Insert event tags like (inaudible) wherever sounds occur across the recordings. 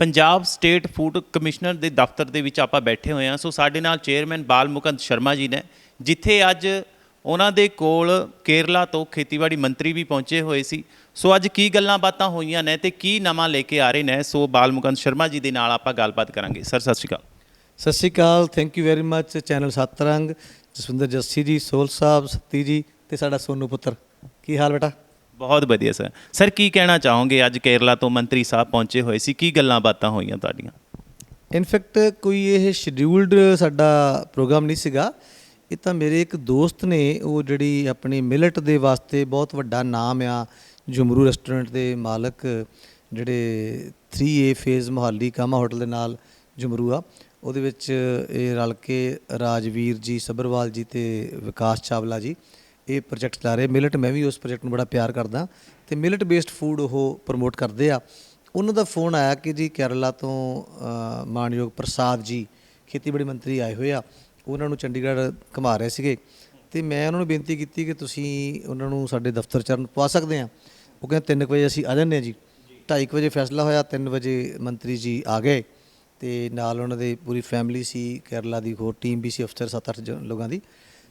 Punjab state food commissioner ਦੇ ਦਫ਼ਤਰ ਦੇ ਵਿੱਚ ਆਪਾਂ ਬੈਠੇ ਹੋਏ ਹਾਂ। ਸੋ ਸਾਡੇ ਨਾਲ ਚੇਅਰਮੈਨ ਬਾਲ ਮੁਕੰਦ ਸ਼ਰਮਾ ਜੀ ਨੇ, ਜਿੱਥੇ ਅੱਜ ਉਹਨਾਂ ਦੇ ਕੋਲ ਕੇਰਲਾ ਤੋਂ ਖੇਤੀਬਾੜੀ ਮੰਤਰੀ ਵੀ ਪਹੁੰਚੇ ਹੋਏ ਸੀ। ਸੋ ਅੱਜ ਕੀ ਗੱਲਾਂ ਬਾਤਾਂ ਹੋਈਆਂ ਨੇ ਤੇ ਕੀ ਨਵਾਂ ਲੈ ਕੇ ਆ ਰਹੇ ਨੇ? ਸੋ ਬਾਲ ਮੁਕੰਦ ਸ਼ਰਮਾ ਜੀ ਦੇ ਨਾਲ ਆਪਾਂ ਗੱਲਬਾਤ ਕਰਾਂਗੇ। ਸਰ, ਸਤਿ ਸ਼੍ਰੀ ਅਕਾਲ। ਸਤਿ ਸ਼੍ਰੀ ਅਕਾਲ। Thank you very much channel Satrang Jaswinder Jassi ji, ਸੋਲ ਸਾਹਿਬ, ਸੱਤੀ ਜੀ ਤੇ ਸਾਡਾ ਸੋਨੂ ਪੁੱਤਰ। ਕੀ ਹਾਲ ਬੇਟਾ? ਬਹੁਤ ਵਧੀਆ ਸਰ। ਸਰ, ਕੀ ਕਹਿਣਾ ਚਾਹੋਗੇ? ਅੱਜ ਕੇਰਲਾ ਤੋਂ ਮੰਤਰੀ ਸਾਹਿਬ ਪਹੁੰਚੇ ਹੋਏ ਸੀ। ਕੀ ਗੱਲਾਂ ਬਾਤਾਂ ਹੋਈਆਂ ਤੁਹਾਡੀਆਂ? ਇਨਫੈਕਟ ਕੋਈ ਇਹ ਸ਼ਡਿਊਲਡ ਸਾਡਾ ਪ੍ਰੋਗਰਾਮ ਨਹੀਂ ਸੀਗਾ। ਇਹ ਤਾਂ ਮੇਰੇ ਇੱਕ ਦੋਸਤ ਨੇ, ਉਹ ਜਿਹੜੀ ਆਪਣੀ ਮਿਲਟ ਦੇ ਵਾਸਤੇ ਬਹੁਤ ਵੱਡਾ ਨਾਮ ਆ, ਜੁਮਰੂ ਰੈਸਟੋਰੈਂਟ ਦੇ ਮਾਲਕ, ਜਿਹੜੇ 3A ਫੇਜ਼ ਮੁਹਾਲੀ ਕਾਮਾ ਹੋਟਲ ਦੇ ਨਾਲ ਜੁਮਰੂ ਆ। ਉਹਦੇ ਵਿੱਚ ਇਹ ਰਲ ਕੇ ਰਾਜਵੀਰ ਜੀ ਸਬਰਵਾਲ ਜੀ ਤੇ ਵਿਕਾਸ ਚਾਵਲਾ ਜੀ। ਇਹ ਪ੍ਰੋਜੈਕਟ ਚਲਾ ਰਹੇ। ਮਿਲਟ ਮੈਂ ਵੀ ਉਸ ਪ੍ਰੋਜੈਕਟ ਨੂੰ ਬੜਾ ਪਿਆਰ ਕਰਦਾ। ਤੇ ਮਿਲਟ ਬੇਸਡ ਫੂਡ ਉਹ ਪ੍ਰਮੋਟ ਕਰਦੇ ਆ। ਉਹਨਾਂ ਦਾ ਫੋਨ ਆਇਆ ਕਿ ਜੀ ਕੇਰਲਾ ਤੋਂ ਅ, ਮਾਨਯੋਗ ਪ੍ਰਸਾਦ ਜੀ ਖੇਤੀਬਾੜੀ ਮੰਤਰੀ ਆਏ ਹੋਏ ਆ। ਉਹਨਾਂ ਨੂੰ ਚੰਡੀਗੜ੍ਹ ਘੁਮਾ ਰਹੇ ਸੀਗੇ। ਤੇ ਮੈਂ ਉਹਨਾਂ ਨੂੰ ਬੇਨਤੀ ਕੀਤੀ ਕਿ ਤੁਸੀਂ ਉਹਨਾਂ ਨੂੰ ਸਾਡੇ ਦਫ਼ਤਰ ਚਰਨ ਪਵਾ ਸਕਦੇ ਆ। ਉਹ ਕਹਿੰਦੇ 3 ਵਜੇ ਅਸੀਂ ਆ ਜਾਂਦੇ ਆ ਜੀ। 2:30 ਵਜੇ ਫੈਸਲਾ ਹੋਇਆ 3 ਵਜੇ ਮੰਤਰੀ ਜੀ ਆ ਗਏ। ਤੇ ਨਾਲ ਉਹਨਾਂ ਦੇ ਪੂਰੀ ਫੈਮਿਲੀ ਸੀ ਕੇਰਲਾ ਦੀ ਹੋਰ ਟੀਮ ਵੀ ਸੀ ਅਫਸਰ 7-8 ਲੋਕਾਂ ਦੀ।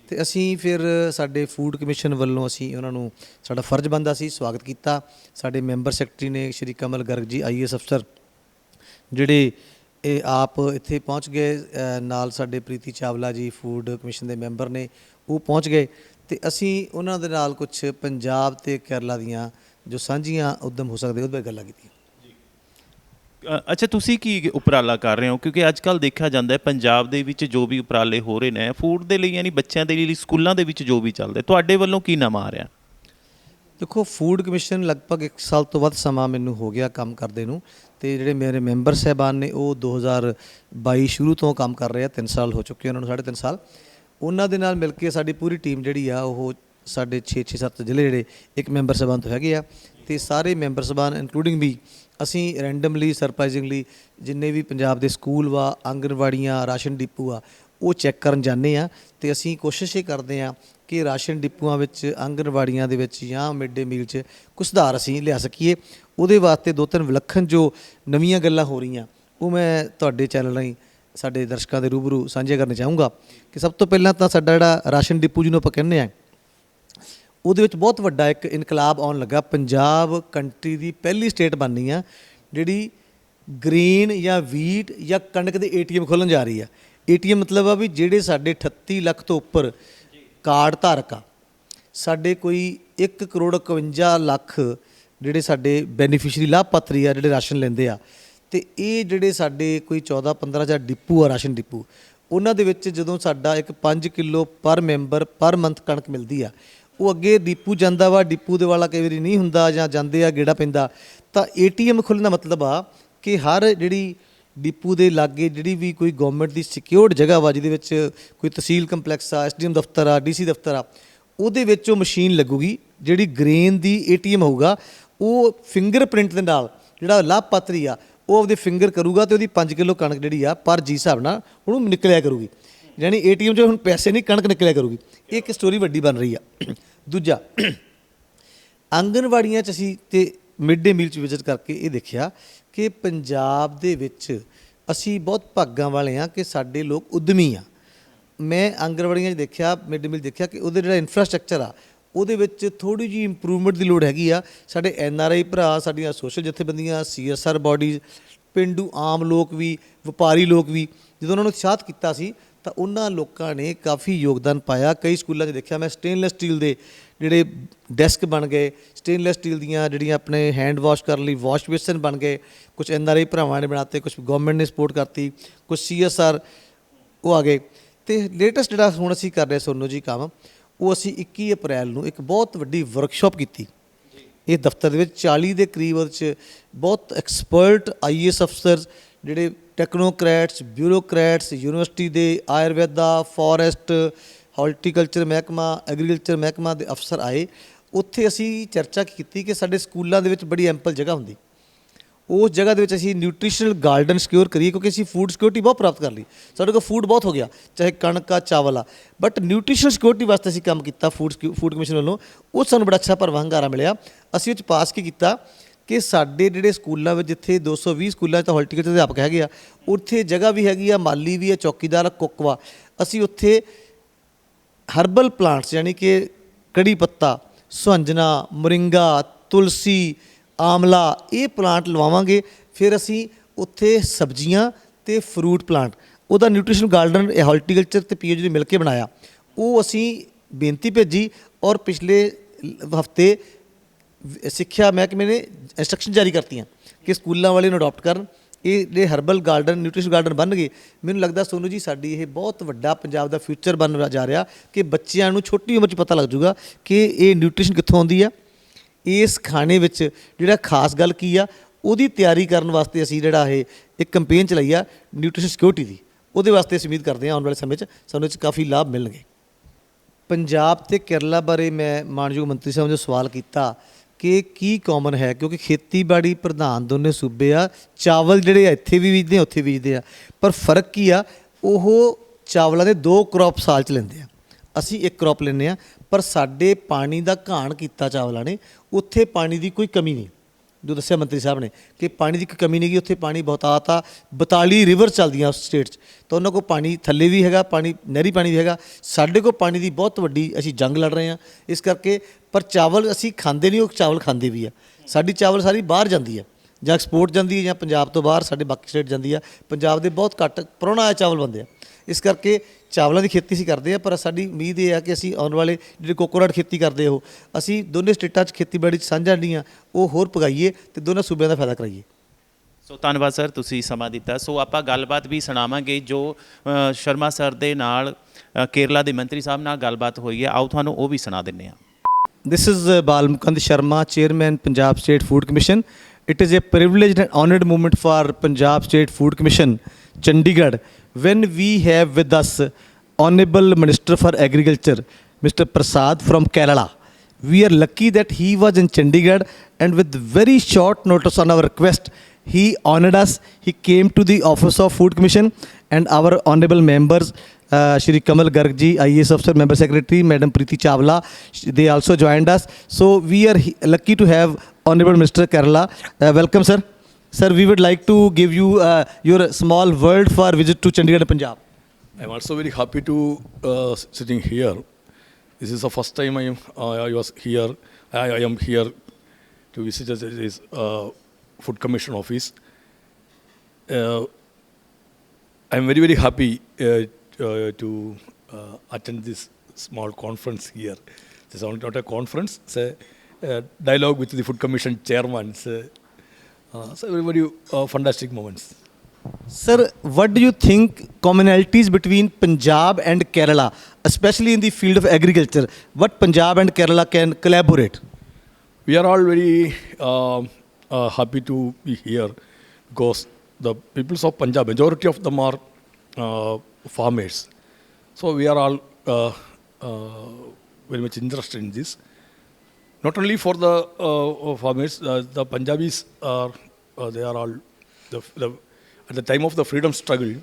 ਤੇ ਅਸੀਂ ਫਿਰ ਸਾਡੇ ਫੂਡ ਕਮਿਸ਼ਨ ਵੱਲੋਂ ਅਸੀਂ ਉਹਨਾਂ ਨੂੰ ਸਾਡਾ ਫਰਜ਼ ਬੰਦਾ ਸੀ, ਸਵਾਗਤ ਕੀਤਾ। ਸਾਡੇ ਮੈਂਬਰ ਸੈਕਟਰੀ ਨੇ ਸ਼੍ਰੀ ਕਮਲ ਗਰਗ ਜੀ ਆਈਐਸ ਅਫਸਰ ਜਿਹੜੇ ਇਹ ਆਪ ਇੱਥੇ ਪਹੁੰਚ ਗਏ ਨਾਲ ਸਾਡੇ ਪ੍ਰੀਤੀ ਚਾਵਲਾ ਜੀ ਫੂਡ ਕਮਿਸ਼ਨ ਦੇ ਮੈਂਬਰ ਨੇ, ਉਹ ਪਹੁੰਚ ਗਏ। ਤੇ ਅਸੀਂ ਉਹਨਾਂ ਦੇ ਨਾਲ ਕੁਝ ਪੰਜਾਬ ਤੇ ਕੇਰਲਾ ਦੀਆਂ ਜੋ ਸਾਂਝੀਆਂ ਉਦਮ ਹੋ ਸਕਦੇ ਉਹਦੇ ਬਾਰੇ ਗੱਲਾਂ ਕੀਤੀਆਂ। ਅ, ਅੱਛਾ ਤੁਸੀਂ ਕੀ ਉਪਰਾਲਾ ਕਰ ਰਹੇ ਹੋ? ਕਿਉਂਕਿ ਅੱਜ ਕੱਲ ਦੇਖਿਆ ਜਾਂਦਾ ਹੈ ਪੰਜਾਬ ਦੇ ਵਿੱਚ ਜੋ ਵੀ ਉਪਰਾਲੇ ਹੋ ਰਹੇ ਨੇ ਫੂਡ ਦੇ ਲਈ ਯਾਨੀ ਬੱਚਿਆਂ ਦੇ ਲਈ ਸਕੂਲਾਂ ਦੇ ਵਿੱਚ ਜੋ ਵੀ ਚੱਲਦਾ ਤੁਹਾਡੇ ਵੱਲੋਂ ਕੀ ਨਵਾਂ ਆ ਰਿਹਾ? ਦੇਖੋ ਫੂਡ ਕਮਿਸ਼ਨ ਲਗਭਗ 1 ਸਾਲ ਤੋਂ ਵੱਧ ਸਮਾਂ ਮੈਨੂੰ ਹੋ ਗਿਆ ਕੰਮ ਕਰਦੇ ਨੂੰ ਤੇ ਜਿਹੜੇ ਮੇਰੇ ਮੈਂਬਰ ਸਹਿਬਾਨ ਨੇ ਉਹ 2022 ਸ਼ੁਰੂ ਤੋਂ ਕੰਮ ਕਰ ਰਹੇ ਆ 3 ਸਾਲ ਹੋ ਚੁੱਕੇ ਉਹਨਾਂ ਨੂੰ 3.5 ਸਾਲ। ਉਹਨਾਂ ਦੇ ਨਾਲ ਮਿਲ ਕੇ ਸਾਡੀ ਪੂਰੀ ਟੀਮ ਜਿਹੜੀ ਆ ਉਹ ਸਾਡੇ 6 6 7 ਜ਼ਿਲ੍ਹੇ ਜਿਹੜੇ ਇੱਕ ਮੈਂਬਰ ਸਹਿਬਾਨ ਤੋਂ ਹੈਗੇ ਆ ਤੇ ਸਾਰੇ ਮੈਂਬਰ ਸਹਿਬਾਨ ਇਨਕਲੂਡਿੰਗ ਵੀ ਅਸੀਂ ਰੈਂਡਮਲੀ ਸਰਪ੍ਰਾਈਜ਼ਿੰਗਲੀ ਜਿੰਨੇ ਵੀ ਪੰਜਾਬ ਦੇ ਸਕੂਲ ਵਾ, ਆਂਗਨਵਾੜੀਆਂ, ਰਾਸ਼ਨ ਡਿਪੂ ਆ, ਉਹ ਚੈੱਕ ਕਰਨ ਜਾਂਦੇ ਆ ਤੇ ਅਸੀਂ ਕੋਸ਼ਿਸ਼ ਇਹ ਕਰਦੇ ਆ ਕਿ ਰਾਸ਼ਨ ਡਿਪੂਆਂ ਵਿੱਚ, ਆਂਗਨਵਾੜੀਆਂ ਦੇ ਵਿੱਚ ਜਾਂ ਮਿਡ ਡੇ ਮੀਲ 'ਚ ਕੁਝ ਸੁਧਾਰ ਅਸੀਂ ਲਿਆ ਸਕੀਏ। ਉਹਦੇ ਵਾਸਤੇ ਦੋ ਤਿੰਨ ਵਿਲੱਖਣ ਜੋ ਨਵੀਆਂ ਗੱਲਾਂ ਹੋ ਰਹੀਆਂ, ਉਹ ਮੈਂ ਤੁਹਾਡੇ ਚੈਨਲ ਰਾਹੀਂ ਸਾਡੇ ਦਰਸ਼ਕਾਂ ਦੇ ਰੂਬਰੂ ਸਾਂਝੇ ਕਰਨਾ ਚਾਹੂੰਗਾ ਕਿ ਸਭ ਤੋਂ ਪਹਿਲਾਂ ਤਾਂ ਸਾਡਾ ਜਿਹੜਾ ਰਾਸ਼ਨ ਡਿਪੂ ਜਿਹਨੂੰ ਆਪਾਂ ਕਹਿੰਦੇ ਆ ਉਹਦੇ ਵਿੱਚ ਬਹੁਤ ਵੱਡਾ ਇੱਕ ਇਨਕਲਾਬ ਆਉਣ ਲੱਗਾ। ਪੰਜਾਬ ਕੰਟਰੀ ਦੀ ਪਹਿਲੀ ਸਟੇਟ ਬਣਨੀ ਆ, ਜਿਹੜੀ ਗ੍ਰੀਨ ਜਾਂ ਵੀਟ ਜਾਂ ਕਣਕ ਦੇ ਏਟੀਐਮ ਖੋਲਣ ਜਾ ਰਹੀ ਆ। ਏਟੀਐਮ ਮਤਲਬ ਆ ਵੀ ਜਿਹੜੇ ਸਾਡੇ 38 ਲੱਖ ਤੋਂ ਉੱਪਰ ਕਾਰਡ ਧਾਰਕ ਆ। ਸਾਡੇ ਕੋਈ 1 ਕਰੋੜ 51 ਲੱਖ ਜਿਹੜੇ ਸਾਡੇ ਬੈਨੀਫੀਸ਼ੀਅਰੀ ਲਾਭਪਾਤਰੀ ਆ, ਜਿਹੜੇ ਰਾਸ਼ਨ ਲੈਂਦੇ ਆ। ਤੇ ਇਹ ਜਿਹੜੇ ਸਾਡੇ ਕੋਈ 14 15 ਜਾਂ ਡਿਪੂ ਆ, ਰਾਸ਼ਨ ਡਿਪੂ, ਉਹਨਾਂ ਦੇ ਵਿੱਚ ਜਦੋਂ ਸਾਡਾ ਇੱਕ 5 ਕਿਲੋ ਪਰ ਮੈਂਬਰ, ਪਰ ਮੰਥ ਕਣਕ ਮਿਲਦੀ ਆ ਉਹ ਅੱਗੇ ਡਿਪੂ ਜਾਂਦਾ ਵਾ ਡਿਪੂ ਦੇ ਵਾਲਾ ਕਈ ਵਾਰੀ ਨਹੀਂ ਹੁੰਦਾ ਜਾਂ ਜਾਂਦੇ ਆ, ਗੇੜਾ ਪੈਂਦਾ। ਤਾਂ ਏਟੀਐਮ ਖੁੱਲ੍ਹਣ ਦਾ ਮਤਲਬ ਆ ਕਿ ਹਰ ਜਿਹੜੀ ਡਿਪੂ ਦੇ ਲਾਗੇ ਜਿਹੜੀ ਵੀ ਕੋਈ ਗਵਰਨਮੈਂਟ ਦੀ ਸਿਕਿਉਰਡ ਜਗ੍ਹਾ ਵਾ, ਜਿਹਦੇ ਵਿੱਚ ਕੋਈ ਤਹਿਸੀਲ ਕੰਪਲੈਕਸ ਆ ਐਸਡੀਐਮ ਦਫ਼ਤਰ ਆ ਡੀਸੀ ਦਫ਼ਤਰ ਆ, ਉਹਦੇ ਵਿੱਚ ਉਹ ਮਸ਼ੀਨ ਲੱਗੂਗੀ, ਜਿਹੜੀ ਗ੍ਰੇਨ ਦੀ ਏਟੀਐਮ ਹੋਊਗਾ, ਉਹ ਫਿੰਗਰਪ੍ਰਿੰਟ ਦੇ ਨਾਲ ਜਿਹੜਾ ਲਾਭਪਾਤਰੀ ਆ, ਉਹ ਆਪਦੇ ਫਿੰਗਰ ਕਰੂਗਾ ਤੇ ਉਹਦੀ 5 ਕਿਲੋ ਕਣਕ ਜਿਹੜੀ ਆ, ਪਰ ਜੀ ਹਿਸਾਬ ਨਾਲ ਉਹਨੂੰ ਨਿਕਲਿਆ ਕਰੂਗੀ। ਯਾਨੀ ਏਟੀਐਮ 'ਚ ਹੁਣ ਪੈਸੇ ਨਹੀਂ, ਕਣਕ ਨਿਕਲਿਆ ਕਰੂਗੀ। ਇਹ ਇੱਕ ਸਟੋਰੀ ਵੱਡੀ ਬਣ ਰਹੀ ਆ। ਦੂਜਾ, ਆਂਗਨਵਾੜੀਆਂ 'ਚ ਅਸੀਂ ਤੇ ਮਿਡ ਡੇ ਮੀਲ 'ਚ ਵਿਜ਼ਿਟ ਕਰਕੇ ਇਹ ਦੇਖਿਆ ਕਿ ਪੰਜਾਬ ਦੇ ਵਿੱਚ ਅਸੀਂ ਬਹੁਤ ਭਾਗਾਂ ਵਾਲੇ ਆ ਕਿ ਸਾਡੇ ਲੋਕ ਉਦਮੀ ਆ। ਮੈਂ ਆਂਗਨਵਾੜੀਆਂ 'ਚ ਦੇਖਿਆ ਮਿਡ ਡੇ ਮੀਲ ਦੇਖਿਆ ਕਿ ਉਹਦੇ ਜਿਹੜਾ ਇਨਫਰਾਸਟ੍ਰਕਚਰ ਆ, ਉਹਦੇ ਵਿੱਚ ਥੋੜੀ ਜਿਹੀ ਇੰਪਰੂਵਮੈਂਟ ਦੀ ਲੋੜ ਹੈਗੀ ਆ। ਸਾਡੇ ਐਨ ਆਰ ਆਈ ਭਰਾ, ਸਾਡੀਆਂ ਸੋਸ਼ਲ ਜਥੇਬੰਦੀਆਂ, ਸੀ ਐਸ ਆਰ ਬਾਡੀਜ਼ ਪਿੰਡੂ ਆਮ ਲੋਕ ਵੀ, ਵਪਾਰੀ ਲੋਕ ਵੀ, ਜਦੋਂ ਉਹਨਾਂ ਨੂੰ ਉਤਸ਼ਾਹਤ ਕੀਤਾ ਸੀ ਤਾਂ ਉਹਨਾਂ ਲੋਕਾਂ ਨੇ ਕਾਫੀ ਯੋਗਦਾਨ ਪਾਇਆ। ਕਈ ਸਕੂਲਾਂ 'ਚ ਦੇਖਿਆ, ਮੈਂ ਸਟੇਨਲੈਸ ਸਟੀਲ ਦੇ ਜਿਹੜੇ ਡੈਸਕ ਬਣ ਗਏ ਸਟੇਨਲੈਸ ਸਟੀਲ ਦੀਆਂ ਜਿਹੜੀਆਂ ਆਪਣੇ ਹੈਂਡ ਵਾਸ਼ ਕਰਨ ਲਈ ਵਾਸ਼ ਬੇਸਨ ਬਣ ਗਏ ਕੁਝ ਐਨ ਆਰ ਆਈ ਭਰਾਵਾਂ ਨੇ ਬਣਾਤੇ ਕੁਝ ਗਵਰਨਮੈਂਟ ਨੇ ਸਪੋਰਟ ਕਰਤੀ ਕੁਝ ਸੀ ਐਸ ਆਰ ਉਹ ਆ ਗਏ। ਤੇ ਲੇਟੈਸਟ ਜਿਹੜਾ ਹੁਣ ਅਸੀਂ ਕਰ ਰਹੇ ਸੋਨੂ ਜੀ ਕੰਮ, ਉਹ ਅਸੀਂ 21 ਅਪ੍ਰੈਲ ਨੂੰ ਇੱਕ ਬਹੁਤ ਵੱਡੀ ਵਰਕਸ਼ਾਪ ਕੀਤੀ। ਇਹ ਦਫ਼ਤਰ ਦੇ ਵਿੱਚ 40 ਦੇ ਕਰੀਬ ਉਹਦੇ 'ਚ ਬਹੁਤ ਐਕਸਪਰਟ ਆਈਐਸ ਅਫਸਰ ਜਿਹੜੇ ਟੈਕਨੋਕ੍ਰੈਟਸ ਬਿਊਰੋਕ੍ਰੈਟਸ ਯੂਨੀਵਰਸਿਟੀ ਦੇ ਆਯੁਰਵੈਦਾ ਫੋਰੈਸਟ ਹਾਰਟੀਕਲਚਰ ਮਹਿਕਮਾ ਐਗਰੀਕਲਚਰ ਮਹਿਕਮਾ ਦੇ ਅਫਸਰ ਆਏ। ਉੱਥੇ ਅਸੀਂ ਚਰਚਾ ਕੀਤੀ ਕਿ ਸਾਡੇ ਸਕੂਲਾਂ ਦੇ ਵਿੱਚ ਬੜੀ ਐਂਪਲ ਜਗ੍ਹਾ ਹੁੰਦੀ। ਉਸ ਜਗ੍ਹਾ ਦੇ ਵਿੱਚ ਅਸੀਂ ਨਿਊਟ੍ਰੀਸ਼ਨਲ ਗਾਰਡਨ ਸਿਕਿਉਰ ਕਰੀਏ ਕਿਉਂਕਿ ਅਸੀਂ ਫੂਡ ਸਿਕਿਉਰਿਟੀ ਬਹੁਤ ਪ੍ਰਾਪਤ ਕਰ ਲਈ। ਸਾਡੇ ਕੋਲ ਫੂਡ ਬਹੁਤ ਹੋ ਗਿਆ, ਚਾਹੇ ਕਣਕ ਆ, ਚਾਵਲ ਆ। ਬਟ ਨਿਊਟ੍ਰੀਸ਼ਨਲ ਸਿਕਿਉਰਿਟੀ ਵਾਸਤੇ ਅਸੀਂ ਕੰਮ ਕੀਤਾ ਫੂਡ ਫੂਡ ਕਮਿਸ਼ਨ ਵੱਲੋਂ। ਉਹ ਸਾਨੂੰ ਬੜਾ ਅੱਛਾ ਭਰਵਾਂ ਹੰਗਾਰਾ ਮਿਲਿਆ। ਅਸੀਂ ਉਹ ਚ ਪਾਸ ਕੀ ਕੀਤਾ। ਕਿ ਸਾਡੇ ਜਿਹੜੇ ਸਕੂਲਾਂ ਵਿੱਚ ਜਿੱਥੇ 220 ਸਕੂਲਾਂ 'ਚ ਤਾਂ ਹਾਰਟੀਕਲਚਰ ਦੇ ਅਧਿਆਪਕ ਹੈਗੇ ਆ ਉੱਥੇ ਜਗ੍ਹਾ ਵੀ ਹੈਗੀ ਆ ਮਾਲੀ ਵੀ ਆ ਚੌਕੀਦਾਰ ਆ, ਅਸੀਂ ਉੱਥੇ ਹਰਬਲ ਪਲਾਂਟਸ ਯਾਨੀ ਕਿ ਕੜੀ ਪੱਤਾ ਸੁਹੰਜਣਾ ਮਰਿੰਗਾ ਤੁਲਸੀ ਆਮਲਾ ਇਹ ਪਲਾਂਟ ਲਵਾਵਾਂਗੇ। ਫਿਰ ਅਸੀਂ ਉੱਥੇ ਸਬਜ਼ੀਆਂ ਤੇ ਫਰੂਟ ਪਲਾਂਟ ਉਹਦਾ ਨਿਊਟ੍ਰੀਸ਼ਨ ਗਾਰਡਨ ਹਾਰਟੀਕਲਚਰ ਤੇ ਪੀਐਚਡੀ ਮਿਲ ਕੇ ਬਣਾਇਆ। ਉਹ ਅਸੀਂ ਬੇਨਤੀ ਭੇਜੀ ਔਰ ਪਿਛਲੇ ਹਫ਼ਤੇ ਸਿੱਖਿਆ ਮਹਿਕਮੇ ਨੇ ਇੰਸਟਰਕਸ਼ਨ ਜਾਰੀ ਕਰਤੀਆਂ ਕਿ ਸਕੂਲਾਂ ਵਾਲੇ ਨੂੰ ਅਡਾਪਟ ਕਰਨ। ਇਹ ਜਿਹੜੇ ਹਰਬਲ ਗਾਰਡਨ ਨਿਊਟ੍ਰੀਸ਼ਨ ਗਾਰਡਨ ਬਣ ਗਏ, ਮੈਨੂੰ ਲੱਗਦਾ ਸੋਨੂ ਜੀ ਸਾਡੀ ਇਹ ਬਹੁਤ ਵੱਡਾ ਪੰਜਾਬ ਦਾ ਫਿਊਚਰ ਬਣ ਜਾ ਰਿਹਾ ਕਿ ਬੱਚਿਆਂ ਨੂੰ ਛੋਟੀ ਉਮਰ 'ਚ ਪਤਾ ਲੱਗ ਜਾਊਗਾ ਕਿ ਇਹ ਨਿਊਟ੍ਰੀਸ਼ਨ ਕਿੱਥੋਂ ਆਉਂਦੀ ਆ। ਇਸ ਖਾਣੇ ਵਿੱਚ ਜਿਹੜਾ ਖਾਸ ਗੱਲ ਕੀ ਆ, ਉਹਦੀ ਤਿਆਰੀ ਕਰਨ ਵਾਸਤੇ ਅਸੀਂ ਜਿਹੜਾ ਇਹ ਇੱਕ ਕੈਂਪੇਨ ਚਲਾਈ ਆ ਨਿਊਟ੍ਰੀਸ਼ਨ ਸਿਕਿਉਰਿਟੀ ਦੀ। ਉਹਦੇ ਵਾਸਤੇ ਅਸੀਂ ਉਮੀਦ ਕਰਦੇ ਹਾਂ ਆਉਣ ਵਾਲੇ ਸਮੇਂ 'ਚ ਸਾਨੂੰ ਇਹ 'ਚ ਕਾਫੀ ਲਾਭ ਮਿਲਣਗੇ। ਪੰਜਾਬ ਤੇ ਕੇਰਲਾ ਬਾਰੇ ਮੈਂ ਮਾਨਯੋਗ ਮੰਤਰੀ ਸਾਹਿਬ ਨੂੰ ਸਵਾਲ ਕੀਤਾ ਕਿ ਕੀ ਕਾਮਨ ਹੈ? ਕਿਉਂਕਿ ਖੇਤੀਬਾੜੀ ਪ੍ਰਧਾਨ ਦੋਨੇ ਸੂਬੇ ਆ, ਚਾਵਲ ਜਿਹੜੇ ਆ, ਇੱਥੇ ਵੀ ਬੀਜਦੇ ਆ, ਉੱਥੇ ਬੀਜਦੇ ਆ। ਪਰ ਫ਼ਰਕ ਕੀ ਆ? ਉਹ ਚਾਵਲਾਂ ਦੇ ਦੋ ਕ੍ਰੌਪ ਸਾਲ ਚ ਲੈਂਦੇ ਆ। ਅਸੀਂ ਇੱਕ ਕ੍ਰੌਪ ਲੈਂਦੇ ਆ, ਪਰ ਸਾਡੇ ਪਾਣੀ ਦਾ ਘਾਣ ਕੀਤਾ ਚਾਵਲਾਂ ਨੇ, ਉੱਥੇ ਪਾਣੀ ਦੀ ਕੋਈ ਕਮੀ ਨਹੀਂ। ਜੋ ਦੱਸਿਆ ਮੰਤਰੀ ਸਾਹਿਬ ਨੇ, ਕਿ ਪਾਣੀ ਦੀ ਇੱਕ ਕਮੀ ਨਹੀਂ ਗੀ ਉੱਥੇ ਪਾਣੀ ਬਹੁਤਾਤ ਆ 42 ਰਿਵਰ ਚੱਲਦੀਆਂ ਉਸ ਸਟੇਟ 'ਚ। ਤਾਂ ਉਹਨਾਂ ਕੋਲ ਪਾਣੀ ਥੱਲੇ ਵੀ ਹੈਗਾ, ਪਾਣੀ, ਨਹਿਰੀ ਪਾਣੀ ਵੀ ਹੈਗਾ। ਸਾਡੇ ਕੋਲ ਪਾਣੀ ਦੀ ਬਹੁਤ ਵੱਡੀ ਅਸੀਂ ਜੰਗ ਲੜ ਰਹੇ ਹਾਂ। ਇਸ ਕਰਕੇ ਪਰ ਚਾਵਲ ਅਸੀਂ ਖਾਂਦੇ ਨਹੀਂ, ਉਹ ਚਾਵਲ ਖਾਂਦੇ ਵੀ ਆ। ਸਾਡੀ ਚਾਵਲ ਸਾਰੀ ਬਾਹਰ ਜਾਂਦੀ ਆ, ਜਾਂ ਐਕਸਪੋਰਟ ਜਾਂਦੀ ਹੈ ਜਾਂ ਪੰਜਾਬ ਤੋਂ ਬਾਹਰ ਸਾਡੇ ਬਾਕੀ ਸਟੇਟ ਜਾਂਦੀ ਆ। ਪੰਜਾਬ ਦੇ ਬਹੁਤ ਘੱਟ, ਪਰੋਣਾ ਆਇਆ ਚਾਵਲ ਬੰਦੇ ਆ। ਇਸ ਕਰਕੇ ਚਾਵਲਾਂ ਦੀ ਖੇਤੀ ਅਸੀਂ ਕਰਦੇ ਆ ਪਰ ਸਾਡੀ ਉਮੀਦ ਇਹ ਆ ਕਿ ਅਸੀਂ ਆਉਣ ਵਾਲੇ ਜਿਹੜੇ ਕੋਕੋਨਟ ਖੇਤੀ ਕਰਦੇ ਉਹ ਅਸੀਂ ਦੋਨੇ ਸਟੇਟਾਂ 'ਚ ਖੇਤੀਬਾੜੀ 'ਚ ਸਾਂਝਾ ਡੀਆਂ ਉਹ ਹੋਰ ਪਗਾਈਏ ਤੇ ਦੋਨਾਂ ਸੂਬਿਆਂ ਦਾ ਫਾਇਦਾ ਕਰਾਈਏ। ਸੋ ਧੰਨਵਾਦ ਸਰ ਤੁਸੀਂ ਸਮਾਂ ਦਿੱਤਾ। ਸੋ ਆਪਾਂ ਗੱਲਬਾਤ ਵੀ ਸੁਣਾਵਾਂਗੇ ਜੋ ਸ਼ਰਮਾ ਸਰ ਦੇ ਨਾਲ ਕੇਰਲਾ ਦੇ ਮੰਤਰੀ ਸਾਹਿਬ ਨਾਲ ਗੱਲਬਾਤ ਹੋਈ ਹੈ। ਆਓ ਤੁਹਾਨੂੰ ਉਹ ਵੀ ਸੁਣਾ ਦਿੰਨੇ ਆ This is Balmukand Sharma, Chairman, Punjab State Food Commission. It is a privileged and honored moment for Punjab State Food Commission, Chandigarh, when we have with us Honorable Minister for Agriculture, Mr. Prasad from Kerala. We are lucky that he was in Chandigarh and with very short notice on our request, he honored us. He came to the Office of Food Commission and our honorable members, uh, Shri Kamal Garg ji, IAS officer, member secretary, Madam Preeti Chawla, they also joined us. So we are lucky to have honorable Minister Kerala. Uh, welcome, sir. Sir, we would like to give you uh, your small word for visit to Chandigarh, Punjab. I'm also very happy to uh, sitting here. This is the first time I am uh, I was here. I, I am here to visit this, uh, food commission office. Uh, I'm very very happy uh, uh, to uh, attend this small conference here. This is not a conference. It's a, dialogue with the food commission chairman. It's uh, a very very uh, fantastic moments. Sir, what do you think commonalities between Punjab and Kerala, especially in the field of agriculture? What Punjab and Kerala can collaborate? We are all very um, uh, happy to be here because the peoples of Punjab, majority of them are uh, farmers. So we are all uh, uh, very much interested in this. Not only for the uh, farmers, uh, the Punjabis are uh, they are all the, the, at the time of the freedom struggle,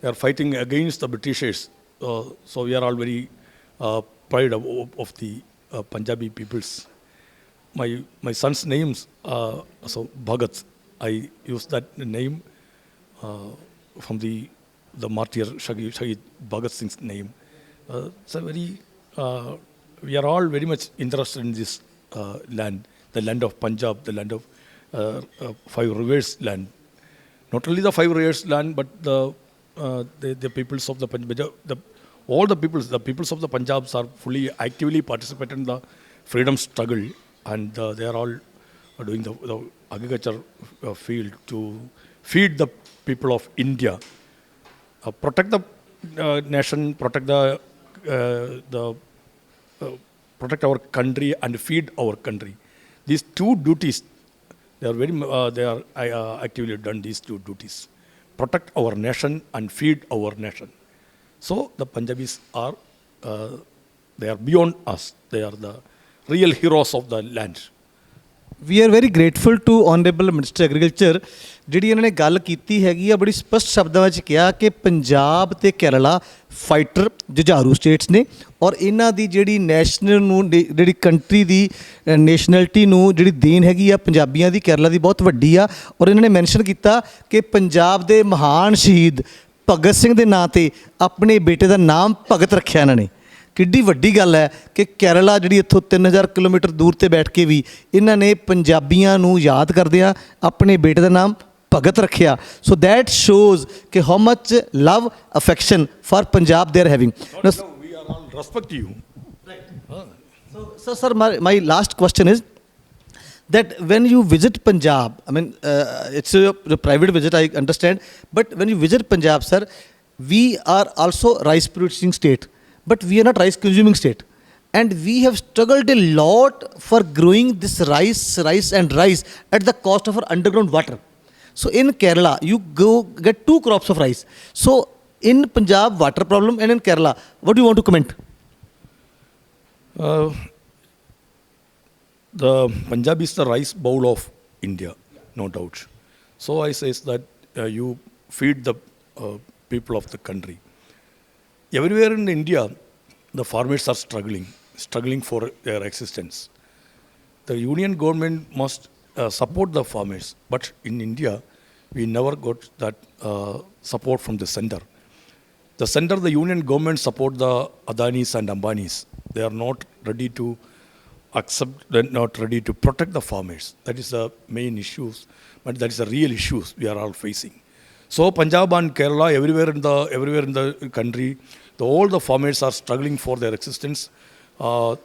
they are fighting against the Britishers. Uh, so we are all very uh, proud of, of the uh, Punjabi peoples my my son's names uh, so Bhagat. I use that name uh, from the the martyr Shahid, Bhagat Singh's name. Uh, it's a very uh, we are all very much interested in this uh, land, the land of Punjab, the land of uh, uh, five rivers land. Not only the five rivers land, but the uh, the, the peoples of the Punjab, the all the peoples, the peoples of the Punjabs are fully actively participating in the freedom struggle, and uh, they are all uh, doing the, the agriculture uh, field to feed the people of India, uh, protect the uh, nation, protect the uh, the uh, protect our country and feed our country. These two duties, they are very, uh, they are uh, actively done. These two duties, protect our nation and feed our nation. So the Punjabis are uh, they are beyond us. They are the real heroes of the land. We are very grateful to honourable minister agriculture ਜਿਹੜੀ ਇਹਨਾਂ ਨੇ ਗੱਲ ਕੀਤੀ ਹੈਗੀ ਆ, ਬੜੀ ਸਪਸ਼ਟ ਸ਼ਬਦਾਂ ਵਿੱਚ ਕਿਹਾ ਕਿ ਪੰਜਾਬ ਤੇ ਕੇਰਲਾ ਫਾਈਟਰ ਜੁਝਾਰੂ ਸਟੇਟਸ ਨੇ ਔਰ ਇਹਨਾਂ ਦੀ ਜਿਹੜੀ ਨੈਸ਼ਨਲ ਨੂੰ ਡੇ- ਜਿਹੜੀ ਕੰਟਰੀ ਦੀ ਨੈਸ਼ਨੈਲਿਟੀ ਨੂੰ ਜਿਹੜੀ ਦੇਣ ਹੈਗੀ ਆ, ਪੰਜਾਬੀਆਂ ਦੀ, ਕੇਰਲਾ ਦੀ ਬਹੁਤ ਵੱਡੀ ਆ ਔਰ ਇਹਨਾਂ ਨੇ ਮੈਂਸ਼ਨ ਕੀਤਾ ਕਿ ਪੰਜਾਬ ਦੇ ਮਹਾਨ ਸ਼ਹੀਦ ਭਗਤ ਸਿੰਘ ਦੇ ਨਾਂ ਤੇ ਆਪਣੇ ਬੇਟੇ ਦਾ ਨਾਮ ਭਗਤ ਰੱਖਿਆ ਇਹਨਾਂ ਨੇ। ਕਿੱਡੀ ਵੱਡੀ ਗੱਲ ਹੈ ਕਿ ਕੇਰਲਾ ਜਿਹੜੀ ਇੱਥੋਂ 3000 ਕਿਲੋਮੀਟਰ ਦੂਰ ਤੇ ਬੈਠ ਕੇ ਵੀ ਇਹਨਾਂ ਨੇ ਪੰਜਾਬੀਆਂ ਨੂੰ ਯਾਦ ਕਰਦਿਆਂ ਆਪਣੇ ਬੇਟੇ ਦਾ ਨਾਮ ਭਗਤ ਰੱਖਿਆ ਸੋ ਦੈਟ ਸ਼ੋਜ਼ ਕਿ how much love affection for Punjab ਦੇ are having are all respect you. So, so sir, my, my last question is that when you visit Punjab, I mean, uh, it's a, a private visit, I understand, but when you visit Punjab, sir, we are also rice producing state, but we are not rice consuming state. And we have struggled a lot for growing this rice, rice and rice at the cost of our underground water. So in Kerala, you go get two crops of rice. So in Punjab, water problem, and in Kerala, what do you want to comment? Uh, the Punjab is the rice bowl of India, no doubt. So I says that uh, you feed the uh, people of the country. Everywhere in India, the farmers are struggling, struggling for their existence. The union government must uh, support the farmers, but in India, we never got that uh, support from the center. The center, the union government support the Adanis and Ambanis. They are not ready to accept, they're not ready to protect the farmers. That is the main issues, but that is the real issues we are all facing. So Punjab and Kerala, everywhere in the everywhere in the country, the, all the farmers are struggling for their existence. Uh,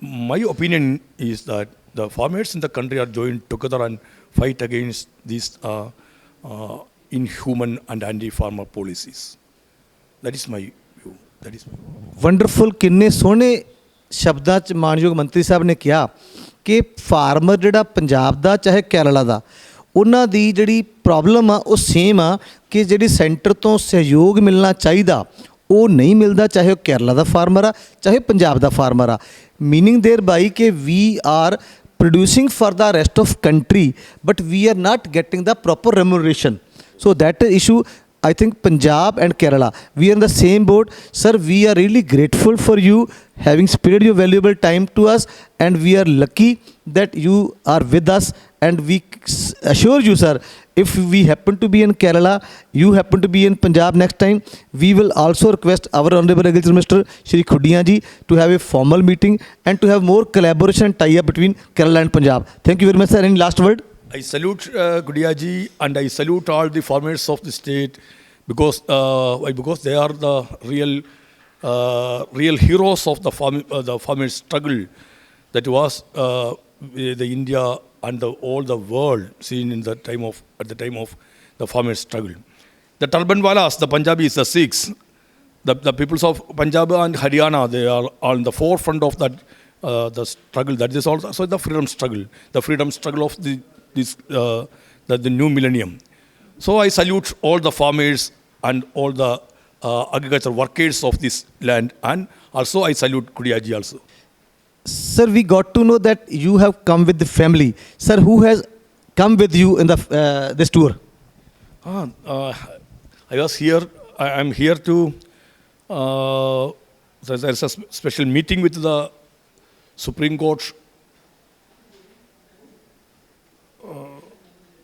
my opinion is that the farmers in the country are joined together and fight against these uh, uh, inhuman and anti-farmer policies. That is my view. That is my view. Wonderful ਕਿੰਨੇ ਸੋਹਣੇ ਸ਼ਬਦਾਂ ਚ ਮਾਨਯੋਗ ਮੰਤਰੀ ਸਾਹਿਬ ਨੇ ਕਿਹਾ ਕਿ farmer ਜਿਹੜਾ ਪੰਜਾਬ ਦਾ ਚਾਹੇ ਕੇਰਲਾ ਦਾ ਉਹਨਾਂ ਦੀ ਜਿਹੜੀ ਪ੍ਰੋਬਲਮ ਆ ਉਹ ਸੇਮ ਆ ਕਿ ਜਿਹੜੀ ਸੈਂਟਰ ਤੋਂ ਸਹਿਯੋਗ ਮਿਲਣਾ ਚਾਹੀਦਾ ਉਹ ਨਹੀਂ ਮਿਲਦਾ ਚਾਹੇ ਉਹ ਕੇਰਲਾ ਦਾ ਫਾਰਮਰ ਆ ਚਾਹੇ ਪੰਜਾਬ ਦਾ ਫਾਰਮਰ ਆ ਮੀਨਿੰਗ देयर ਬਾਈ ਕਿ we are producing for the rest of country but we are not getting the proper remuneration so that issue I think Punjab and Kerala, we are in the same boat. Sir, we are really grateful for you having spared your valuable time to us, and we are lucky that you are with us. And we assure you, sir, if we happen to be in Kerala, you happen to be in Punjab next time, we will also request our Honorable Agriculture Minister Shri Khudiyan ji to have a formal meeting and to have more collaboration and tie-up between Kerala and Punjab. Thank you very much, sir. Any last word? I salute uh, Gudiaji and I salute all the farmers of the state because uh, because they are the real uh, real heroes of the farm uh, the farmers struggle that was uh, the India and the, all the world seen in the time of at the time of the farmers struggle. The Turbanwalas, the Punjabis, the Sikhs, the, the peoples of Punjab and Haryana, they are in the forefront of that uh, the struggle. That is also so the freedom struggle, the freedom struggle of the this uh, the, the new millennium. So I salute all the farmers and all the uh, agriculture workers of this land, and also I salute Kudiaji also. Sir, we got to know that you have come with the family. Sir, who has come with you in the uh, this tour? Ah, uh, I was here. I am here to. Uh, there's, a special meeting with the Supreme Court. Uh,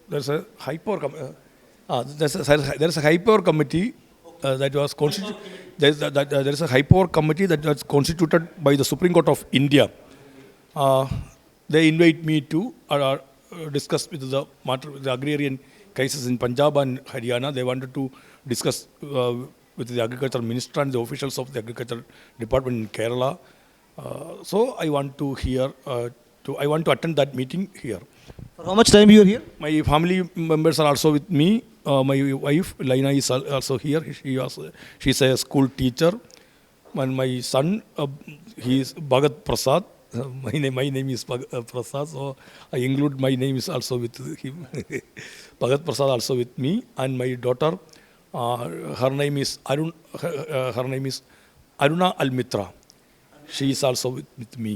there's a high power. Com- uh, ah, there's a, there's a committee that was constituted. There's, that, that, uh, there is a high power committee that was constituted by the Supreme Court of India. Uh, they invite me to uh, uh, discuss with the matter, the agrarian cases in Punjab and Haryana. They wanted to discuss uh, with the agriculture minister and the officials of the agriculture department in Kerala. Uh, so I want to hear. Uh, to I want to attend that meeting here. For how much time you are here? My family members are also with me Uh, my wife Laina is al- also here. She also, she's a school teacher. And my son, uh, he is Bhagat Prasad. Uh, my name, my name is Bhag- uh, Prasad, so I include my name is also with him. (laughs) Bhagat Prasad also with me, and my daughter, uh, her name is Arun. Her, uh, her name is Aruna Almitra. She is also with, with me.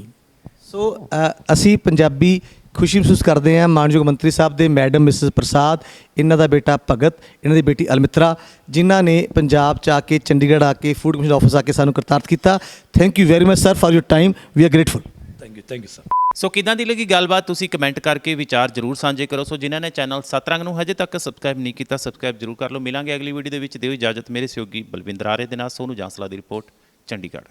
ਸੋ ਅ, ਅਸੀਂ ਪੰਜਾਬੀ ਖੁਸ਼ੀ ਮਹਿਸੂਸ ਕਰਦੇ ਹਾਂ ਮਾਨਯੋਗ ਮੰਤਰੀ ਸਾਹਿਬ ਦੇ madam Mrs ਪ੍ਰਸਾਦ ਇਹਨਾਂ ਦਾ ਬੇਟਾ ਭਗਤ ਇਹਨਾਂ ਦੀ ਬੇਟੀ ਅਲਮਿਤਰਾ ਜਿਨ੍ਹਾਂ ਨੇ ਪੰਜਾਬ ਚ ਆ ਕੇ ਚੰਡੀਗੜ੍ਹ ਆ ਕੇ ਫੂਡ ਕਮਿਸ਼ਨ ਆਫਿਸ ਆ ਕੇ ਸਾਨੂੰ ਕਰਤਾਰਤ ਕੀਤਾ। Thank you very much sir for your time we are grateful Thank you, thank you, sir. So ਕਿਦਾਂ ਦੀ ਲੱਗੀ ਗੱਲਬਾਤ? ਤੁਸੀਂ ਕਮੈਂਟ ਕਰਕੇ ਵਿਚਾਰ ਜਰੂਰ ਸਾਂਝੇ ਕਰੋ। ਸੋ ਜਿਨ੍ਹਾਂ ਨੇ ਚੈਨਲ ਸਤਰੰਗ ਨੂੰ ਹਜੇ ਤੱਕ ਸਬਸਕ੍ਰਾਈਬ ਨਹੀਂ ਕੀਤਾ ਸਬਸਕ੍ਰਾਈਬ ਜਰੂਰ ਕਰ ਲਓ। ਮਿਲਾਂਗੇ ਅਗਲੀ ਵੀਡੀਓ ਦੇ ਵਿੱਚ। ਦਿਓ ਇਜਾਜ਼ਤ ਮੇਰੇ ਸਹਿਯੋਗੀ ਬਲਵਿੰਦਰ ਆਰੇ ਦੇ ਨਾਲ। ਸੋਨੂ ਜਾਂਸਲਾ ਦੀ ਰਿਪੋਰਟ ਚੰਡੀਗੜ੍ਹ।